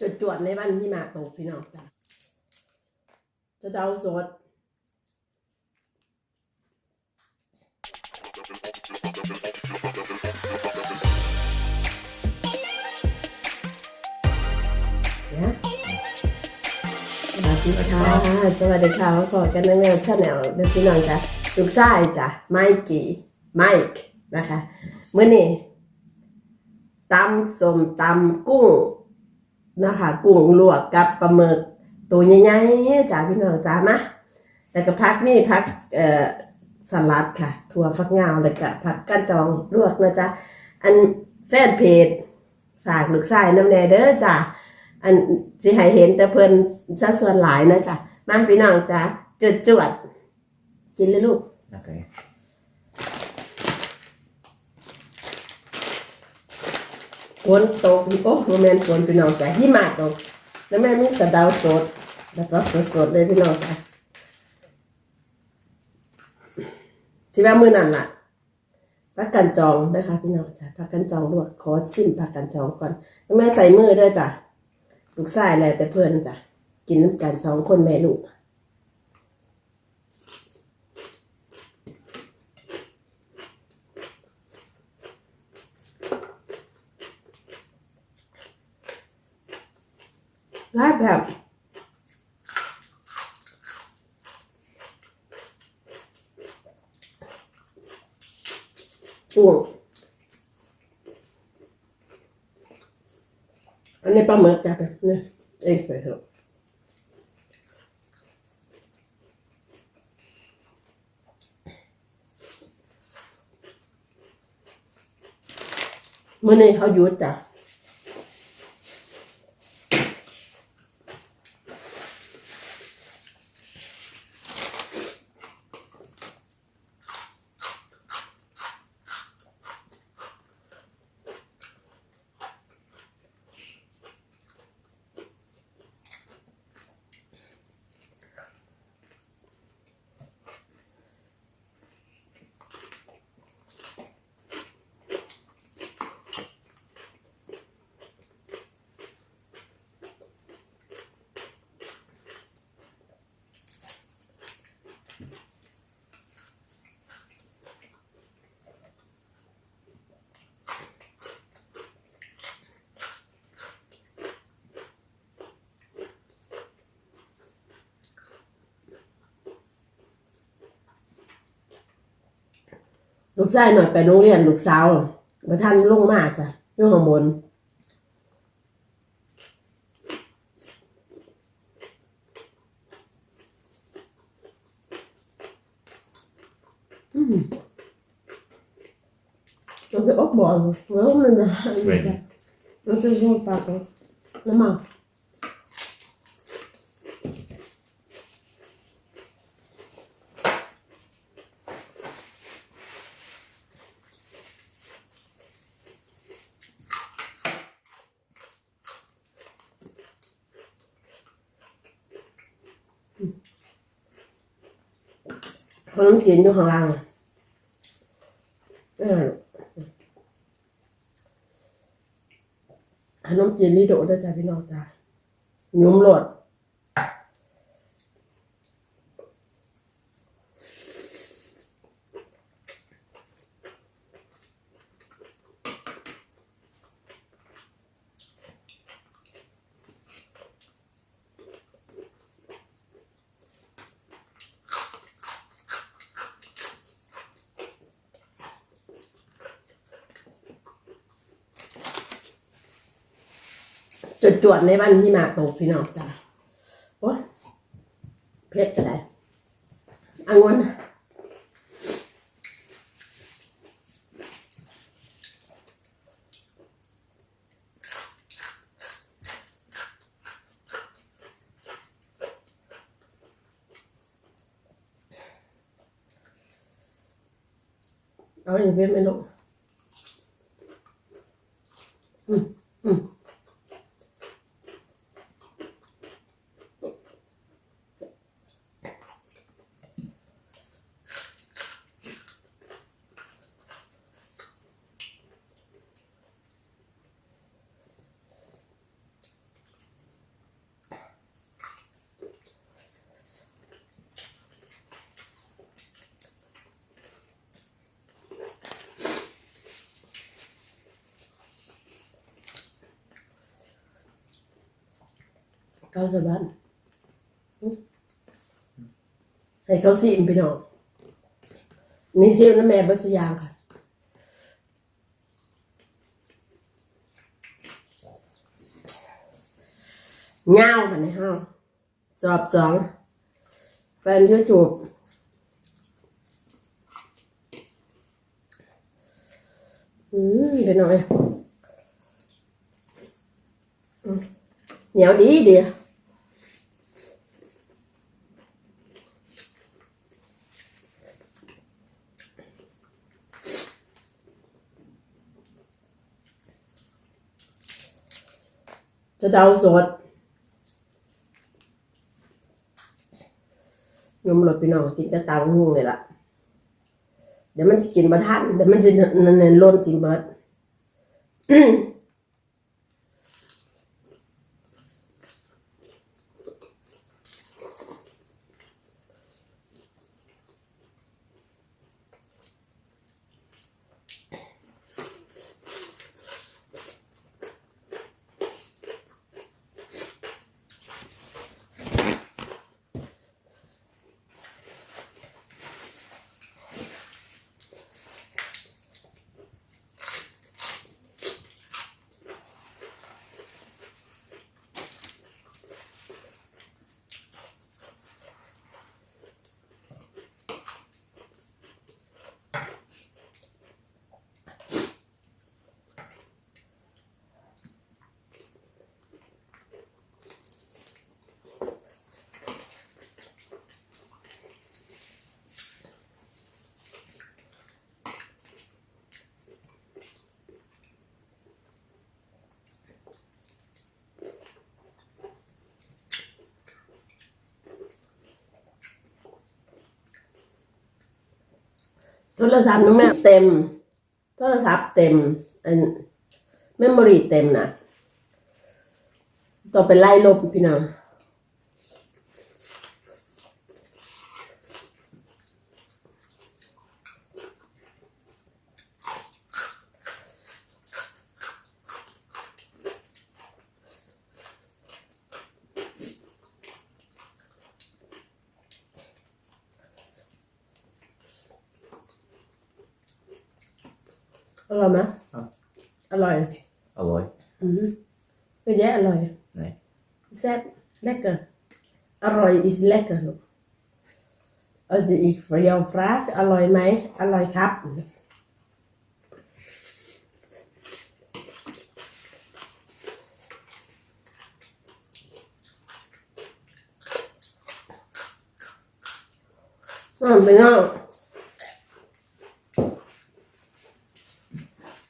จดจวดๆในวันที่มาตกพี่น้องจ้ะจะเดาสดนะสวัสดีค่ะสวัสดีค่ะขอกันในงานชาแนลเด็กพี่น้องจ้ะลูกชายจ้ะไมกี้ไมค์นะคะเมื่อนี้ตำสมตำกุ้ง นะคะกุ้งลวกกับปลาหมึกตัวใหญ่ๆจ้ะพี่น้องจ้ะมาแต่ก็พักนี่พักเอ่อสลัดค่ะ ถั่วฟักยาวแล้วก็ผักก้านจองลวกนะจ๊ะอันแฟนเพจฝากลูกชายน้ำแน่เด้อจ้ะอันสิให้เห็นแต่เพิ่นซะส่วนหลายนะจ๊ะมาพี่น้องจ้ะจวดจวดกินเลยลูก Oké. ฝนตกโอ้โมเมนฝนพี่น้องจ้ะหิมะตกแล้วแม่มีสะดาวสด แล้วก็สดๆเลยพี่น้องจ้ะที่ว่ามือนั้นล่ะพักกันจองนะคะพี่น้องจ้ะพักกันจองลวกขอชิมพักกันจองก่อนแล้วแม่ใส่มือด้อจ้ะลูกชายแหละแต่เพื่อนจ้ะกินน้ำกันสองคนแม่ลูก ได้แบบกุ้งอันนี้ปลาหมึกจ้ะแบบนี้เองใส่เถอะเมื่อนี้เขาหยุดจ้ะ ลู กชายหน่อยไปโรงเรียนลูกสาวมาท่านลงมาจ้ะอยู่ข้างบนอืมเราจะออกบอลแล้วมันจะ weet niet. เราจะช่วยปากเราน้ำมัน ขนมจีนอยู่ข้างล่างขนมจีนลิโดด้วยจ้ะพี่น้องจ้ะยุ่มหลด จดจวดๆในวันที่มาตกพี่น้องจ้ะโอ้ยเพชรก็ได้อังวนเอาอย่างเพชรไม่ลงอืมอืม อ เข้าสบ้านให้เขาซีมพี่น้องนี่เซีมน้ำแม่บัสยางค่ะเงากันในห้องจอบจองแฟนยูทูบอืมไปหน่อยเหนียวดีเดียว จะเดาสดยมหลดพี่น้องกินจะตามหุ่งเลยล่ะ เดี๋ยวมันจะกินบะทันเดี๋ยวมันจะเน้นล้นทิ้งเบิด โทรศัพท์น้องแม่เต็ม โทรศัพท์เต็ม อันเมมโมรีเต็มนะต่อไปไล่ลบพี่น้อง อร่อยไหมครับ อร่อย Alloy. อืมไม่แย่อร่อย Nej. แซ่บเล็กเกอร์อร่อย is lekker ลูก Also ich ja frag อร่อยไหม อร่อยครับอ่าไปน้อง